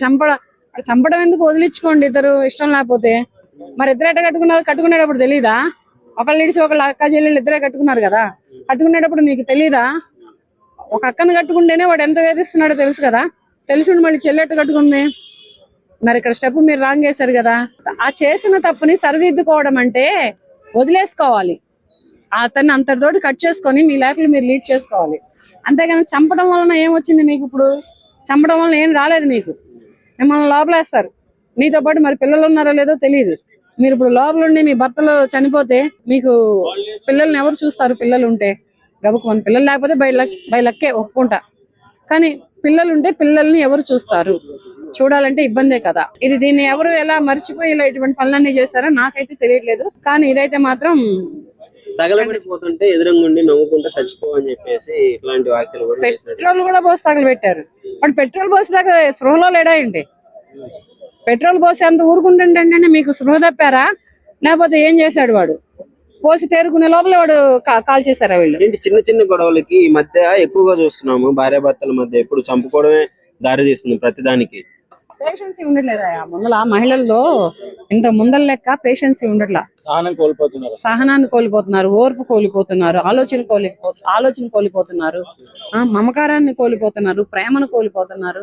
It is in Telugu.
చంపడం చంపడం ఎందుకు వదిలించుకోండి ఇద్దరు? ఇష్టం లేకపోతే. మరి ఇద్దరు ఎట్ట కట్టుకున్నారు? కట్టుకునేటప్పుడు తెలీదా? ఒకళ్ళు ఇడిచి ఒకళ్ళు అక్క చెల్లెళ్ళు ఇద్దరే కట్టుకున్నారు కదా. కట్టుకునేటప్పుడు మీకు తెలీదా? ఒక అక్కను కట్టుకుంటేనే వాడు ఎంత వేధిస్తున్నాడో తెలుసు కదా. తెలిసి మళ్ళీ చెల్లెట్టు కట్టుకుంది? మరి ఇక్కడ స్టెప్ మీరు రాంగ్ చేశారు కదా. ఆ చేసిన తప్పుని సరిదిద్దుకోవడం అంటే వదిలేసుకోవాలి. అతన్ని అంతటితోటి కట్ చేసుకొని మీ లైఫ్లో మీరు లీడ్ చేసుకోవాలి. అంతేగాని చంపడం వలన ఏం వచ్చింది మీకు ఇప్పుడు? చంపడం వలన ఏం రాలేదు మీకు. మిమ్మల్ని లోపలేస్తారు. మీతో పాటు మరి పిల్లలు ఉన్నారో లేదో తెలియదు మీరు ఇప్పుడు లోపల ఉండి మీ భర్తలు చనిపోతే మీకు పిల్లల్ని ఎవరు చూస్తారు? పిల్లలు ఉంటే గబుకుమని పిల్లలు లేకపోతే బై లక్ బై లక్కే ఒప్పుకుంటా. కానీ పిల్లలు ఉంటే పిల్లల్ని ఎవరు చూస్తారు? చూడాలంటే ఇబ్బందే కదా. ఇది దీన్ని ఎవరు ఎలా మర్చిపోయి ఇలా ఇటువంటి పనులన్నీ చేశారో నాకైతే తెలియట్లేదు. కానీ ఇదైతే మాత్రం తగలబడిపోతుంటే ఎదురంగుండి నవ్వుకుంటూ చచ్చిపోవని చెప్పేసి ఇట్లాంటి వ్యాఖ్యలు పెట్రోల్ కూడా పోసి తగలబెట్టారు. వాడు పెట్రోల్ పోసి దాకా స్పృహలో లేడా ఏంటి పెట్రోల్ పోసి అంత ఊరుకుంటుంటే మీకు స్పృహ తప్పారా? లేకపోతే ఏం చేశాడు వాడు? పోసి తేరుకునే లోపల వాడు కాల్ చేశారా వీళ్ళు? ఏంటి చిన్న చిన్న గొడవలకి ఈ మధ్య ఎక్కువగా చూస్తున్నాము. భార్యాభర్తల మధ్య ఎప్పుడు చంపుకోవడమే దారి తీస్తుంది ప్రతిదానికి. పేషెన్సీ ఉండట్లేదా ముందల మహిళల్లో ఇంత ముందల లెక్క పేషెన్సీ ఉండట్లా? సహనం కోల్పోతున్నారు. సహనాన్ని కోల్పోతున్నారు ఓర్పు కోల్పోతున్నారు ఆలోచన కోల్పో ఆలోచన కోల్పోతున్నారు ఆ, మమకారాన్ని కోల్పోతున్నారు ప్రేమను కోల్పోతున్నారు.